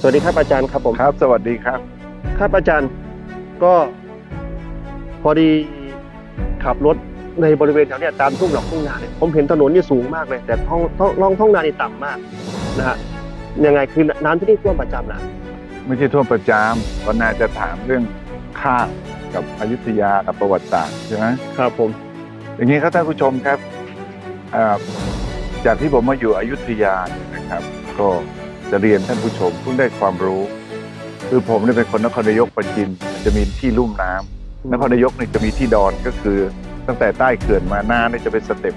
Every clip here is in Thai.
สวัสดีครับอาจารย์ครับผมครับ สวัสดีครับ ครับอาจารย์ก็พอดีขับรถในบริเวณแถวเนี้ยตามทุ่งดอกทุ่งนาเนี่ยผมเห็นถนนนี่สูงมากเลย แต่ท้องท้องร่องท้องนานี่ต่ำมากนะฮะยังไงคือน้ำที่นี่ท่วมประจำนะไม่ใช่ท่วมประจามวันนาจะถามเรื่องข้าวกับอยุธยากับประวัติศาสตร์ใช่ไหมครับผม อย่างนี้ครับท่านผู้ชมครับอ่าจากที่ผมมาอยู่อยุธยาเนี่ยนะครับ ก็ จะเรียนท่านผู้ชมเพิ่งได้ความรู้ คือผมเนี่ยเป็นคนนครนายกปัจจินจะมีที่ลุ่มน้ำนครนายกเนี่ยจะมีที่ดอนก็คือ ตั้งแต่ใต้เขื่อนมานาเนี่ยจะเป็นสเต็ป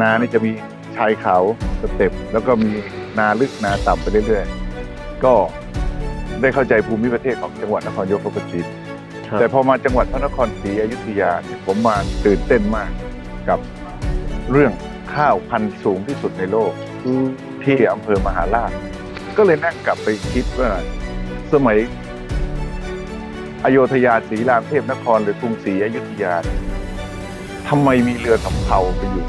นาเนี่ยจะมีชายเขาสเต็ปแล้วก็มีนาลึกนาต่ำไปเรื่อยๆ ก็ได้เข้าใจภูมิประเทศของจังหวัดนครนายกปัจจินครับแต่พอมาจังหวัดพระนครศรีอยุธยาเนี่ยผมมาตื่นเต้นมากกับเรื่องข้าวพันธุ์สูงที่สุดในโลกอืม ที่อำเภอมหาราช ก็เลยนั่งกลับไปคิดว่าสมัยอโยธยาศรีรามเทพนครหรือกรุงศรีอยุธยาเนี่ยทำไมมีเรือสำเภาไปอยู่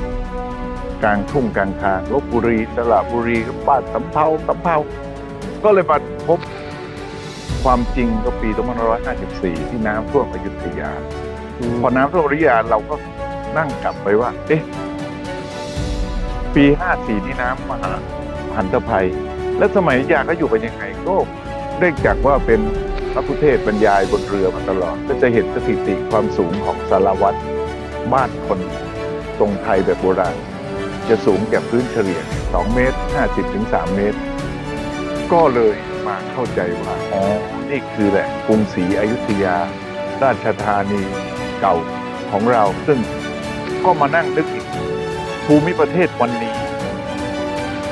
กลางทุ่งกลางทางลบบุรีสระบุรีก็บ้านสำเภาสำเภา ก็เลยมาพบความจริงก็ปี2554 ที่น้ำท่วมอยุธยา พอน้ำท่วมอยุธยาเราก็นั่งกลับไปว่า เอ๊ะ ปี 54 ที่น้ำมหา หันตภัย แล้วสมัยยุธยาก็อยู่เป็นยังไงก็เนื่องจากว่าเป็นพระพุทธเทศบรรยายบนเรือมาตลอด ก็จะเห็นสถิติความสูงของสารวัตรบ้านคนทรงไทยแบบโบราณ จะสูงจากพื้นเฉลี่ย 2 เมตร 50ถึง3เมตร ก็เลยมาเข้าใจว่าอ๋อนี่คือแหละกรุงศรีอยุธยา ราชธานีเก่าของเรา ซึ่งก็มานั่งนึกอีกภูมิประเทศวันนี้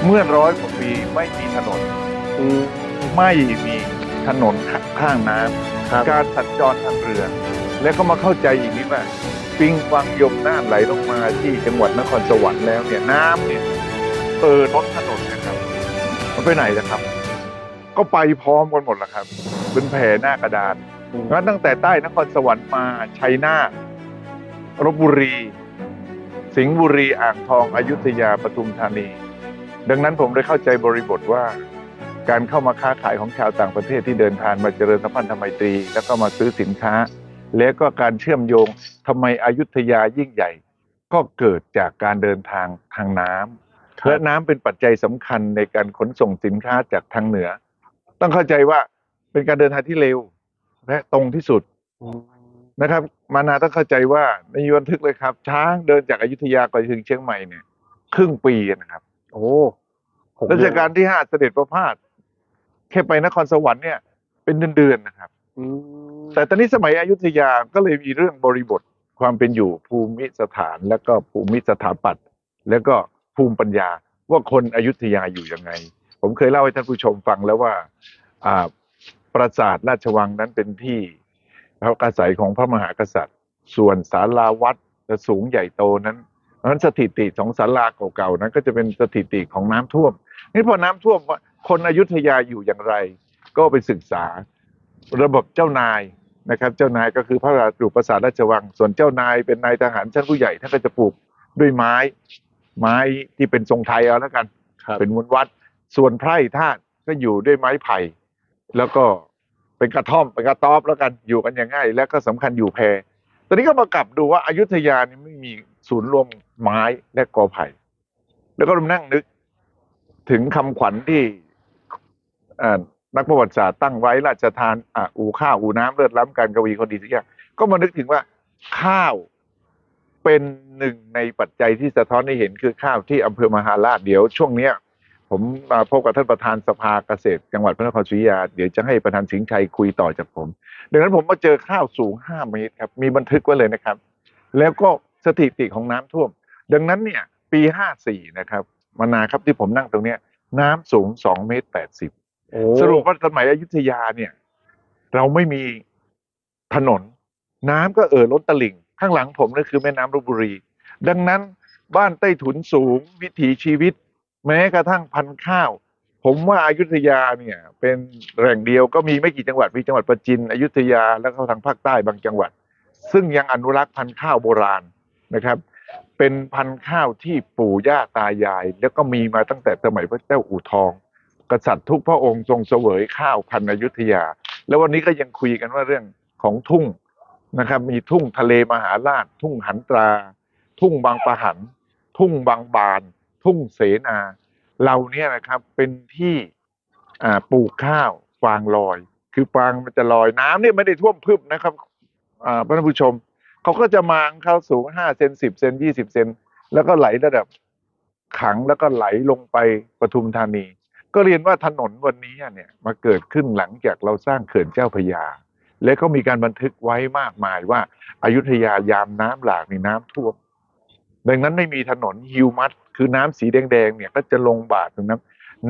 เมื่อร้อยกว่าปีไม่มีถนน อืม ไม่มีถนนข้างน้ำครับการสัญจรทางเรือ แล้วก็มาเข้าใจอีกนิดว่าปิงวังยมน่านไหลลงมาที่จังหวัดนครสวรรค์แล้วเนี่ยน้ำเนี่ยเออล้นถนนนะครับ มันไปไหนนะครับ ก็ไปพร้อมกันหมดแล้วครับเป็นแผ่หน้ากระดาน งั้นตั้งแต่ใต้นครสวรรค์มาชัยนาทลบบุรี สิงห์บุรีอ่างทองอยุธยาปทุมธานี ดังนั้นผมได้เข้าใจบริบทว่า การเข้ามาค้าขายของชาวต่างประเทศที่เดินทางมาเจริญสัมพันธไมตรี แล้วก็มาซื้อสินค้า และก็การเชื่อมโยงทำไมอยุธยายิ่งใหญ่ ก็เกิดจากการเดินทางทางน้ำและน้ำเป็นปัจจัยสำคัญในการขนส่งสินค้าจากทางเหนือ ต้องเข้าใจว่าเป็นการเดินทางที่เร็วและตรงที่สุดอืมนะครับ มานาต้องเข้าใจว่าในบันทึกเลยครับ ช้างเดินจากอายุทยากว่าจะถึงเชียงใหม่เนี่ย ครึ่งปีนะครับ โอ้หกรัเดืชอนกาลที่ห้าเสด็จประพาสแค่ไปนครสวรรค์เนี่ยเป็นเดือนๆนะครับอืมแต่ตอนนี้สมัยอยุธยาก็เลยมีเรื่องบริบทความเป็นอยู่ภูมิสถาน แล้วก็ภูมิสถาปัตย์แล้วก็ภูมิปัญญาว่าคนอยุธยาอยู่ยังไง ผมเคยเล่าให้ท่านผู้ชมฟังแล้วว่าอ่าปราสาทราชวังนั้นเป็นที่พระอาศัยของพระมหากษัตริย์ ส่วนศาลาวัดจะสูงใหญ่โตนั้นเพ ราะฉะนั้นสถิติของศาลาเก่าๆนั้นก็จะเป็นสถิติของน้ำท่วมนี่พอน้ำท่วมว่าคนอยุธยาอยู่อย่างไร ก็ไปศึกษาระบบเจ้านายนะครับ เจ้านายก็คือพระราชปลูกปราสาทราชวัง ส่วนเจ้านายเป็นนายทหารชั้นผู้ใหญ่ท่านก็จะปลูกด้วยไม้ ไม้ที่เป็นทรงไทยเอาแล้วกันครับเป็นมวลวัด ส่วนไพร่ธาตุก็อยู่ด้วยไม้ไผ่ แล้วก็เป็นกระท่อมเป็นกระต๊อบแล้วกันอยู่กันอย่างง่าย แล้วก็สำคัญอยู่แพรตอนนี้ก็มากลับดูว่าอายุทยานี่ไม่มีศูนย์รวม ไม้และกอไผ่ แล้วก็มานั่งนึกถึงคำขวัญที่นักประวัติศาสตร์ตั้งไว้ราชทานีอู่ข้าวอู่น้ำเลิศล้ำการกวีคนดีทุกอย่างก็มานึกถึงว่าข้าวเป็นหนึ่งในปัจจัยที่สะท้อนให้เห็นคือข้าวที่อำเภอมหาราชเดี๋ยวช่วงเนี้ย ผมมาพบกับท่านประธานสภาเกษตร จังหวัดพระนครศรีอยุธยาเดี๋ยวจะให้ประธานสิงห์ชัยคุยต่อจากผม ดังนั้นผมมาเจอข้าวสูง5เมตรครับ มีบันทึกไว้เลยนะครับ แล้วก็สถิติของน้ำท่วม ดังนั้นเนี่ยปี54นะครับมานาครับที่ผมนั่งตรงเนี้ย น้ำสูง2เมตร80โอ้สรุปว่าสมัยอยุธยาเนี่ย เราไม่มีถนน น้ำก็เอ่อล้นตลิ่ง ข้างหลังผมนั่นคือแม่น้ำลบบุรี ดังนั้นบ้านใต้ถุนสูงวิถีชีวิต แม้กระทั่งพันธุ์ข้าว ผมว่าอายุทยาเนี่ย เป็นแหล่งเดียวก็มีไม่กี่จังหวัดมีจังหวัดประจินอยุธยาแล้วก็ทางภาคใต้บางจังหวัด ซึ่งยังอนุรักษ์พันธุ์ข้าวโบราณนะครับ เป็นพันธุ์ข้าวที่ปู่ย่าตายาย แล้วก็มีมาตั้งแต่สมัยพระเจ้าอู่ทอง กษัตริย์ทุกพระองค์ทรงเสวยข้าวพันธุ์อยุธยา แล้ววันนี้ก็ยังคุยกันว่าเรื่องของทุ่งนะครับ มีทุ่งทะเลมหาราช ทุ่งหันตรา ทุ่งบางปะหัน ทุ่งบางบาน ทุ่งเสนาเราเนี่ยนะครับเป็นที่ปลูกข้าวฟางลอย คือฟางมันจะลอยน้ำเนี่ยไม่ได้ท่วมพึบนะครับท่านผู้ชม เขาก็จะมางเขาสูงห้าเซนสิบเซนยี่สิบเซนแล้วก็ไหลระดับขังแล้วก็ไหลลงไปปทุมธานี ก็เรียนว่าถนนวันนี้เนี่ยมาเกิดขึ้นหลังจากเราสร้างเขื่อนเจ้าพยา และก็มีการบันทึกไว้มากมายว่าอายุทยายามน้ำหลากในน้ำท่วมดังนั้นไม่มีถนนฮิวมัสคือน้ำสีแดงๆเนี่ยก็จะลงบาดตรงนั้น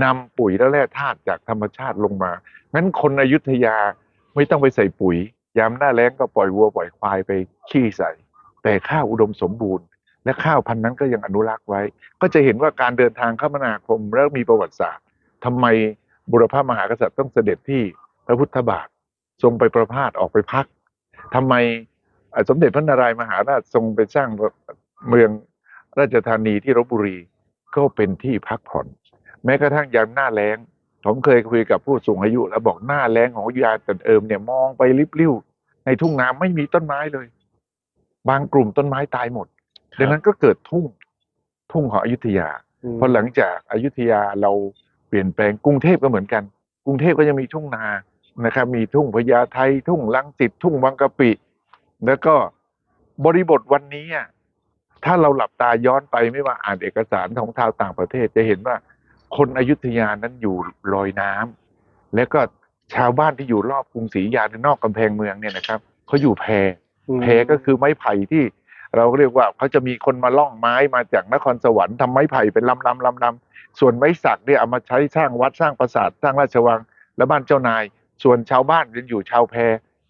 นำปุ๋ยและแร่ธาตุจากธรรมชาติลงมา งั้นคนอยุธยาไม่ต้องไปใส่ปุ๋ย ยามหน้าแล้งก็ปล่อยวัวปล่อยควายไปขี้ใส่ แต่ข้าวอุดมสมบูรณ์ และข้าวพันธุ์นั้นก็ยังอนุรักษ์ไว้ ก็จะเห็นว่าการเดินทางคมนาคมแล้วมีประวัติศาสตร์ทำไมบุรพมหากษัตริย์ต้องเสด็จที่พระพุทธบาททรงไปประพาสออกไปพักทำไมสมเด็จพระนารายมหาราชทรงไปสร้างเมืองราชธานีที่ลบบุรีก็เป็นที่พักผ่อน แม้กระทั่งยามหน้าแล้งผมเคยคุยกับผู้สูงอายุ แล้วบอกหน้าแล้งของยาแต่เอิมเนี่ยมองไปริบลิ่ว ในทุ่งนาไม่มีต้นไม้เลย บางกลุ่มต้นไม้ตายหมด ดังนั้นก็เกิดทุ่งทุ่งของอยุธยาพอหลังจากอายุทยาเราเปลี่ยนแปลงกรุงเทพก็เหมือนกัน กรุงเทพก็ยังมีทุ่งนานะครับ มีทุ่งพญาไททุ่งลังสิตทุ่งบางกะปิ แล้วก็บริบทวันนี้อะถ้าเราหลับตาย้อนไปไม่ว่าอ่านเอกสารของชาวต่างประเทศจะเห็นว่าคนอยุธยานั้นอยู่ลอยน้ำแล้วก็ ชาวบ้านที่อยู่รอบกรุงศรีอยุธยาในนอกกำแพงเมืองเนี่ยนะครับเขาอยู่แพแพก็คือไม้ไผ่ที่เราเรียกว่าเขาจะมีคนมาล่องไม้มาจากนครสวรรค์ทำไม้ไผ่เป็นลำลำลำลำส่วนไม้สักเนี่ยเอามาใช้สร้างวัดสร้างปราสาทสร้างราชวัง และบ้านเจ้านาย ส่วนชาวบ้านยังอยู่ชาวแพ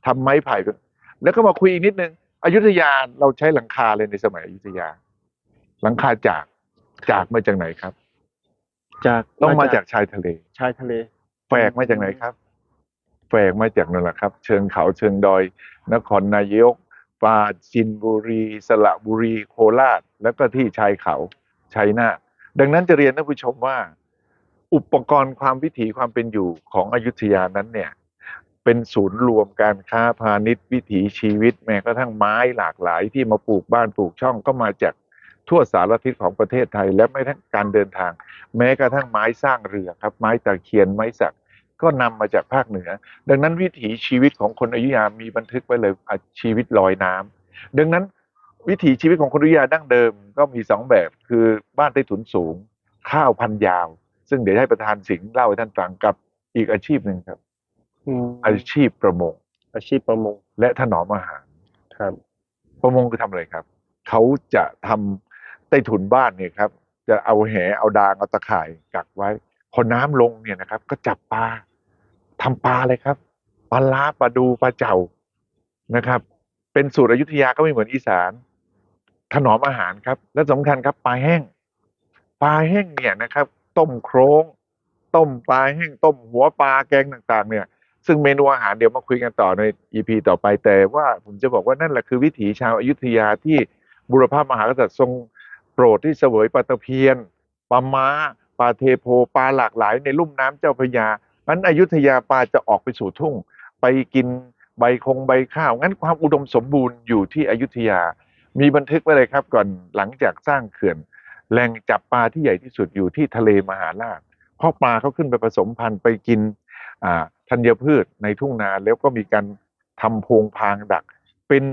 ทำไม้ไผ่เป็นแล้วก็มาคุยอีกนิดนึงอยุธยาเราใช้หลังคาเลยในสมัยอยุธยา หลังคาจากจากมาจากไหนครับ จากต้องมาจากชายทะเล ชายทะเล แฝกมาจากไหนครับ แฝกมาจากนั่นแหละครับ เชิงเขาเชิงดอย นครนายกปราจินบุรี สระบุรีโคราช แล้วก็ที่ชายเขาชัยนาทดังนั้นจะเรียนท่านผู้ชมว่า อุปกรณ์ความวิถีความเป็นอยู่ของอยุธยานั้นเนี่ยเป็นศูนย์รวมการค้าพาณิชย์วิถีชีวิต แม้กระทั่งไม้หลากหลายที่มาปลูกบ้านปลูกช่องก็มาจากทั่วสารทิศของประเทศไทย และไม่ทั้งการเดินทาง แม้กระทั่งไม้สร้างเรือครับ ไม้ตะเคียนไม้สัก ก็นำมาจากภาคเหนือ ดังนั้นวิถีชีวิตของคนอยุธยามีบันทึกไว้เลยอะชีวิตลอยน้ำดังนั้นวิถีชีวิตของคนอยุธยาดั้งเดิมก็มีสองแบบคือบ้านใต้ถุนสูง ข้าวพันธุ์ยาว ซึ่งเดี๋ยวให้ประธานสิงห์เล่าให้ท่านฟังกับอีกอาชีพหนึ่งครับอืมอาชีพประมง อาชีพประมง และถนอมอาหารครับ ประมงคือทำอะไรครับ เขาจะทำใต้ถุนบ้านเนี่ยครับ จะเอาแหเอาดางเอาตะข่ายกักไว้ พอน้ำลงเนี่ยนะครับ ก็จับปลาทำปลาเลยครับปลาล้าปลาดูปลาเจ้านะครับ เป็นสูตรอยุธยาก็ไม่เหมือนอีสานถนอมอาหารครับ และสำคัญครับปลาแห้งปลาแห้งเนี่ยนะครับ ต้มโครงต้มปลาแห้งต้มหัวปลาแกงต่างๆ เนี่ย ซึ่งเมนูอาหารเดี๋ยวมาคุยกันต่อใน EP ต่อไปแต่ว่าผมจะบอกว่านั่นแหละคือวิถีชาวอายุธยาที่บุรพามหากษัตริย์ทรงโปรดที่เสวยปลาตะเพียนปลาม้า ปลาเทโพปลาหลากหลายในลุ่มน้ำเจ้าพระยางั้นอยุธยาปลาจะออกไปสู่ทุ่ง ไปกินใบคงใบข้าว งั้นความอุดมสมบูรณ์อยู่ที่อยุธยา มีบันทึกไว้เลยครับก่อนหลังจากสร้างเขื่อนแหล่งจับปลาที่ใหญ่ที่สุดอยู่ที่ทะเลมหาราชเพราะปลาเขาขึ้นไปผสมพันธุ์ไปกินธัญพืชในทุ่งนาแล้วก็มีการทำโพงพางดัก เป็น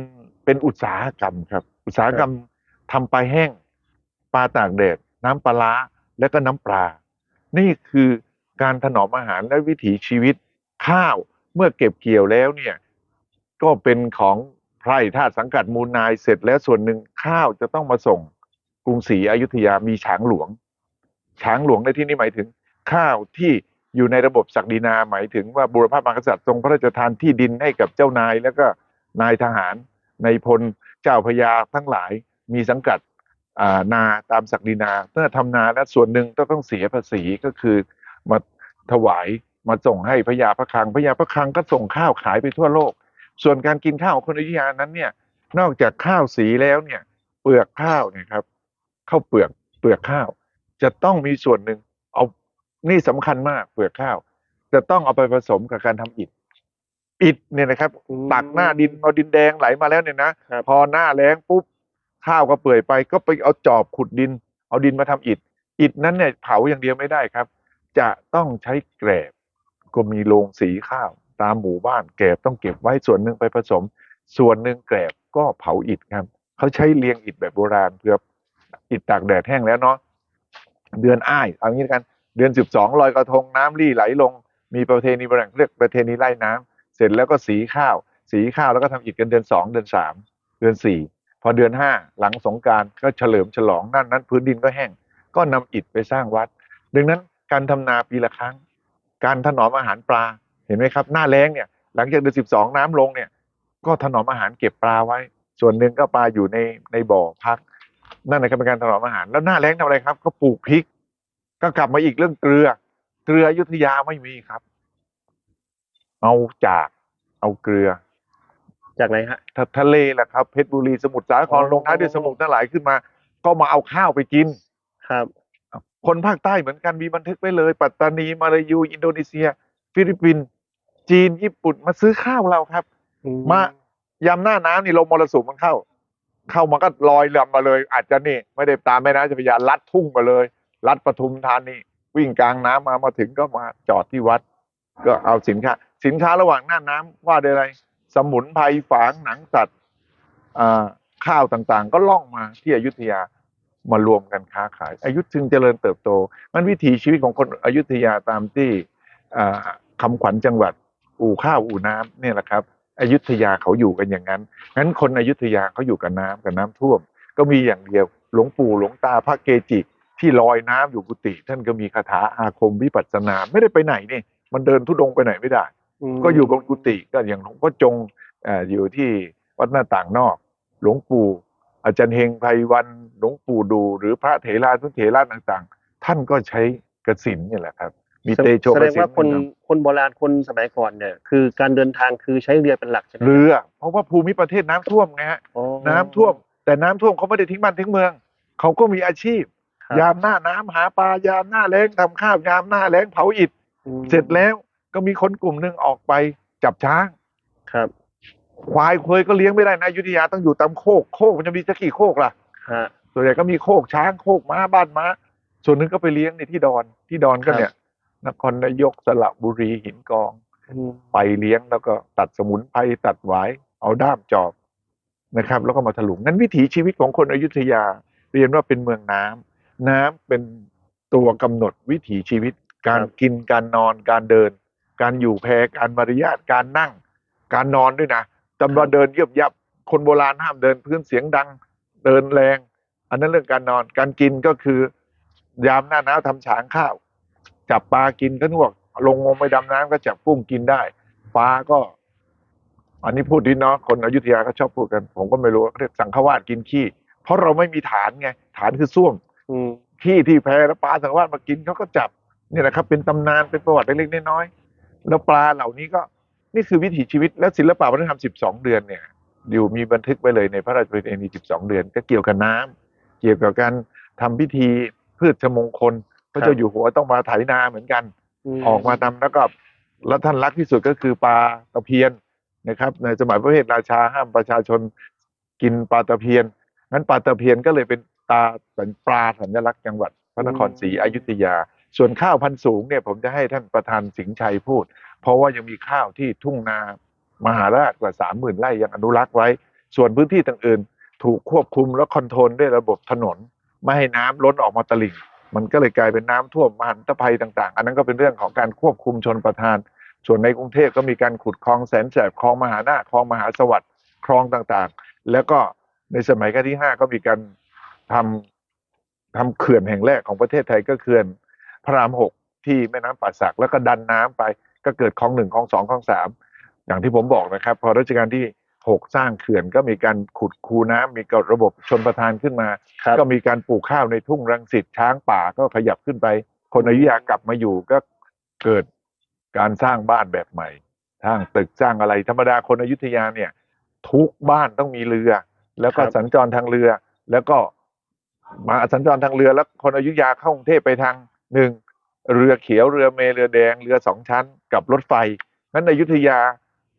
เป็นอุตสาหกรรมครับ อุตสาหกรรมทำปลาแห้ง ปลาตากแดดน้ำปลาร้า และก็น้ำปลา นี่คือการถนอมอาหารและวิถีชีวิตข้าวเมื่อเก็บเกี่ยวแล้วเนี่ยก็เป็นของไพร่ธาสังกัดมูลนายเสร็จแล้วส่วนหนึ่งข้าวจะต้องมาส่งกรุงศรีอยุธยามีช้างหลวงช้างหลวงในที่นี้หมายถึง ข้าวที่อยู่ในระบบศักดินาหมายถึงว่าบุรพามหากษัตริย์ทรงพระราชทานที่ดินให้กับเจ้านายแล้วก็นายทหารในพลเจ้าพระยาทั้งหลายมีสังกัด นาตามศักดินาเมื่อทำนาแล้วส่วนหนึ่งก็ต้องเสียภาษีก็คือมาถวายมาส่งให้พระยาพระคลังพระยาพระคลังก็ส่งข้าวขายไปทั่วโลก ส่วนการกินข้าวของคนอยุธยานั้นเนี่ยนอกจากข้าวสีแล้วเนี่ย เปลือกข้าวเนี่ยครับข้าวเปลือกเปลือกข้าว จะต้องมีส่วนหนึ่งเอานี่สำคัญมากเปลือกข้าว จะต้องเอาไปผสมกับการทำอิฐอิฐเนี่ยนะครับอืมตักหน้าดินเอาดินแดงไหลมาแล้วเนี่ยนะครับพอหน้าแล้งปุ๊บ ข้าวก็เปื่อยไปก็ไปเอาจอบขุดดิน เอาดินมาทำอิฐ อิฐนั้นเนี่ยเผาอย่างเดียวไม่ได้ครับ จะต้องใช้แกรบก็มีโรงสีข้าว ตามหมู่บ้านแกรบต้องเก็บไว้ส่วนหนึ่งไปผสม ส่วนหนึ่งแกรบก็เผาอิฐครับเขาใช้เรียงอิฐแบบโบราณเพื่ออิฐตากแดดแห้งแล้วเนาะเดือนอ้ายเอางี้กัน เดือนสิบสองลอยกระทงน้ำรี่ไหลลง มีประเพณีโบราณเรียกประเพณีไล่น้ำเสร็จแล้วก็สีข้าว สีข้าวแล้วก็ทำอิฐกันเดือนสองเดือนสามเดือนสี่ พอเดือนห้าหลังสงการก็เฉลิมฉลองนั่นนั้น พื้นดินก็แห้ง ก็นำอิฐไปสร้างวัด ดังนั้นการทำนาปีละครั้ง การถนอมอาหารปลาเห็นไหมครับ หน้าแล้งเนี่ย หลังจากเดือนสิบสองน้ำลงเนี่ย ก็ถนอมอาหารเก็บปลาไว้ ส่วนหนึ่งก็ปลาอยู่ในในบ่อพัก นั่นนะครับเป็นการถนอมอาหาร แล้วหน้าแล้งทำอะไรครับ ก็ปลูกพริก ก็กลับมาอีกเรื่องเกลือ เกลืออยุธยาไม่มีครับ เอาจาก เอาเกลือ จากไหนฮะทะทะเลแหละครับเพชรบุรีสมุทรสาครอ๋อลงท้ายด้วยสมุทรทั้งหลายขึ้นมา ก็มาเอาข้าวไปกินครับ คนภาคใต้เหมือนกันมีบันทึกไว้เลย ปัตตานีมาลายู อินโดนีเซีย ฟิลิปปินส์จีนญี่ปุ่นมาซื้อข้าวเราครับอืมายามหน้าน้ำนี่ลมมรสุมมันเข้า เข้ามาก็ลอยลำมาเลย อาจจะนี่ ไม่ได้ตามแม่น้ำเจ้าพระยาลัดทุ่งมาเลย ลัดปทุมธานีวิ่งกลางน้ำมามาถึงก็มาจอดที่วัด ก็เอาสินค้า สินค้าระหว่างหน้าน้ำว่าด้วยอะไร สมุนไพรฝางหนังสัตว์ข้าวต่างๆ ก็ล่องมาที่อยุธยามารวมกันค้าขายอยุธจึงเจริญเติบโต มันวิถีชีวิตของคนอยุธยาตามที่อ่าคำขวัญจังหวัด อู่ข้าวอู่น้ำเนี่ยแหละครับอยุธยาเขาอยู่กันอย่างนั้นงั้นคนอยุธยาเขาอยู่กับน้ำกับน้ำท่วม ก็มีอย่างเดียวหลวงปู่หลวงตาพระเกจิ ที่ลอยน้ำอยู่กุฏิท่านก็มีคาถาอาคมวิปัสสนาไม่ได้ไปไหนนี่มันเดินทุดงไปไหนไม่ได้ ก็อยู่บนกุฏิก็อย่างหลวงพ่อจงเอ่ออยู่ที่วัดหน้าต่างนอก หลวงปู่อาจารย์เฮงไพวันหลวงปู่ดู หรือพระเถราทุนเถระต่างๆ ท่านก็ใช้กสินนี่แหละครับ มีเตโชแสกดงสินว่าคนคนโบราณคนสมัยก่อนเนี่ยคือการเดินทางคือใช้เรือเป็นหลักใช่ไหมเรือ เพราะว่าภูมิประเทศน้ำท่วมไงฮะอ๋อน้ำท่วม แต่น้ำท่วมเขาไม่ได้ทิ้งบ้านทิ้งเมือง เขาก็มีอาชีพครับยามหน้าน้ำหาปลายามหน้าแล้งทำข้าวยามหน้าแล้งเผาอิฐอืมเสร็จแล้ว ก็มีคนกลุ่มหนึ่งออกไปจับช้างครับ ควายเคยก็เลี้ยงไม่ได้นะอยุธยาต้องอยู่ตามโคกโคกมันจะมีสักกี่โคกล่ะฮะส่วนใหญ่ก็มีโคกช้างโคกม้าบ้านม้า ส่วนหนึ่งก็ไปเลี้ยงในที่ดอนที่ดอนก็ครับเนี่ย นครนายกสระบุรีหินกองอืมไปเลี้ยงแล้วก็ตัดสมุนไพรตัดหวายเอาด้ามจอบนะครับ แล้วก็มาถลุงนั้นวิถีชีวิตของคนอยุธยา เรียนว่าเป็นเมืองน้ำน้ำเป็นตัวกำหนดวิถีชีวิต การกินการนอนการเดิน การอยู่แพการมารยาทการนั่ง การนอนด้วยนะตำราเดินเยียบยับคนโบราณห้ามเดินพื้นเสียงดังเดินแรง อันนั้นเรื่องการนอนการกินก็คือยามหน้าหนาวทำฉางข้าว จับปลากินก็นวก ลงงมไปดำน้ำก็จับกุ้งกินได้ปลาก็ อันนี้พูดดีเนาะคนอยุธยาก็ชอบพูดกัน ผมก็ไม่รู้เรียกสังฆวาสกินขี้ เพราะเราไม่มีฐานไง ฐานคือส้วมอืมขี้ที่แพแล้วปลาสังฆวาสมากินเขาก็จับเนี่ยนะครับ เป็นตำนานเป็นประวัติเล็กๆน้อยๆ แล้วปลาเหล่านี้ก็นี่คือวิถีชีวิตและศิลปะวัฒนธรรม 12 เดือนเนี่ยอยู่มีบันทึกไว้เลยในพระราชประเพณี 12 เดือน ก็เกี่ยวกับน้ำเกี่ยวกับการทำพิธีพืชมงคลพระเจ้าอยู่หัวต้องมาไถนาเหมือนกัน ออกมาทำแล้วก็แล้วท่านรักที่สุดก็คือปลาตะเพียนนะครับ ในสมัยพระเพทราชาห้ามประชาชนกินปลาตะเพียนงั้นปลาตะเพียนก็เลยเป็นตาเป็นปลาสัญลักษณ์จังหวัดพระนครศรีอยุธยา ส่วนข้าวพันธุ์สูงเนี่ยผมจะให้ท่านประธานสิงห์ชัยพูด เพราะว่ายังมีข้าวที่ทุ่งนามหาราชกว่าสามหมื่นไร่ยังอนุรักษ์ไว้ ส่วนพื้นที่ต่างอื่นถูกควบคุมและคอนโทรลด้วยระบบถนน ไม่ให้น้ำล้นออกมาตลิ่ง มันก็เลยกลายเป็นน้ำท่วมมหันตภัยต่าง ๆ อันนั้นก็เป็นเรื่องของการควบคุมชนประทาน ส่วนในกรุงเทพก็มีการขุดคลองแสนแสบคลองมหานาคลองมหาสวัสดิ์คลองต่างๆ แล้วก็ในสมัยรัชกาลที่ห้าก็มีการทำทำเขื่อนแห่งแรกของประเทศไทยก็เขื่อน พระรามหกที่แม่น้ำป่าสักแล้วก็ดันน้ำไป ก็เกิดคลองหนึ่งคลองสองคลองสามอย่างที่ผมบอกนะครับ พอรัชกาลที่หกสร้างเขื่อนก็มีการขุดคูน้ำมีกระบบชนประทานขึ้นมาครับก็มีการปลูกข้าวในทุ่งรังสิตช้างป่าก็ขยับขึ้นไป คนอยุธยากลับมาอยู่ก็เกิดการสร้างบ้านแบบใหม่สร้างตึกสร้างอะไรธรรมดาคนอยุธยาเนี่ย ทุกบ้านต้องมีเรือ แล้วก็ครับสัญจรทางเรือ แล้วก็มาสัญจรทางเรือแล้วคนอยุธยาเข้ากรุงเทพไปทาง หนึ่งเรือเขียวเรือเมเรือแดงเรือสองชั้น กับรถไฟงั้นอยุธยา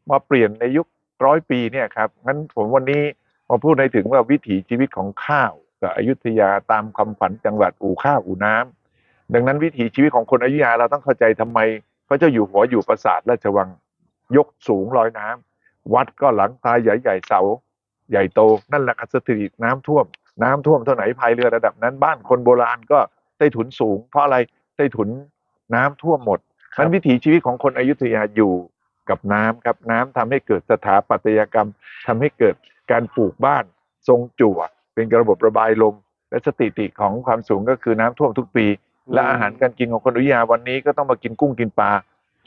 มาเปลี่ยนในยุคร้อยปีเนี่ยครับงั้นผมวันนี้มาพูดในถึงว่าวิถีชีวิตของข้าวกับอยุธยาตามคำฝันจังหวัดอู่ข้าวอู่น้ำดังนั้นวิถีชีวิตของคนอยุธยาเราต้องเข้าใจทำไมพระเจ้าอยู่หัวอยู่ปราสาทราชวังยกสูงลอยน้ำวัดก็หลังตาใหญ่ๆเสา ใหญ่โตนั่นแหละคือสถิติน้ำท่วมน้ำท่วมเท่าไหนพายเรือระดับนั้นบ้านคนโบราณก็ ใต้ถุนสูง เพราะอะไรใต้ถุนน้ำท่วมหมดครับนั้นวิถีชีวิตของคนอยุธยาอยู่กับน้ำครับ น้ำทำให้เกิดสถาปัตยกรรมทำให้เกิดการปลูกบ้านทรงจั่ว เป็นระบบระบายลม และสถิติของความสูงก็คือน้ำท่วมทุกปี และอาหารการกินของคนอยุธยาวันนี้ก็ต้องมากินกุ้งกินปลา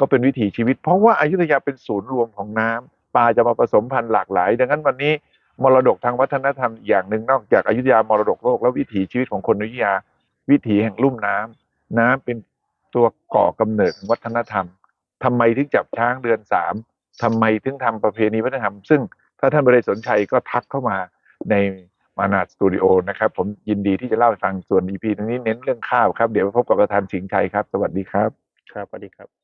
ก็เป็นวิถีชีวิต เพราะว่าอายุทยาเป็นศูนย์รวมของน้ำปลาจะมาผสมพันธุ์หลากหลาย ดังนั้นวันนี้มรดกทางวัฒนธรรมอีกอย่างหนึ่งนอกจากอายุทยามรดกโลกแล้ววิถีชีวิตของคนอยุธยา วิถีแห่งลุ่มน้ำน้ำเป็นตัวก่อกำเนิดวัฒนธรรมทำไมถึงจับช้างเดือนสามทำไมถึงทำประเพณีวัฒนธรรม ซึ่งถ้าท่านบริสนใจก็ทักเข้ามาในมานาสตูดิโอนะครับ ผมยินดีที่จะเล่าให้ฟังส่วนอีพีนี้เน้นเรื่องข้าวครับ เดี๋ยวพบกับประธานสิงชัยครับ สวัสดีครับ ครับสวัสดีครับ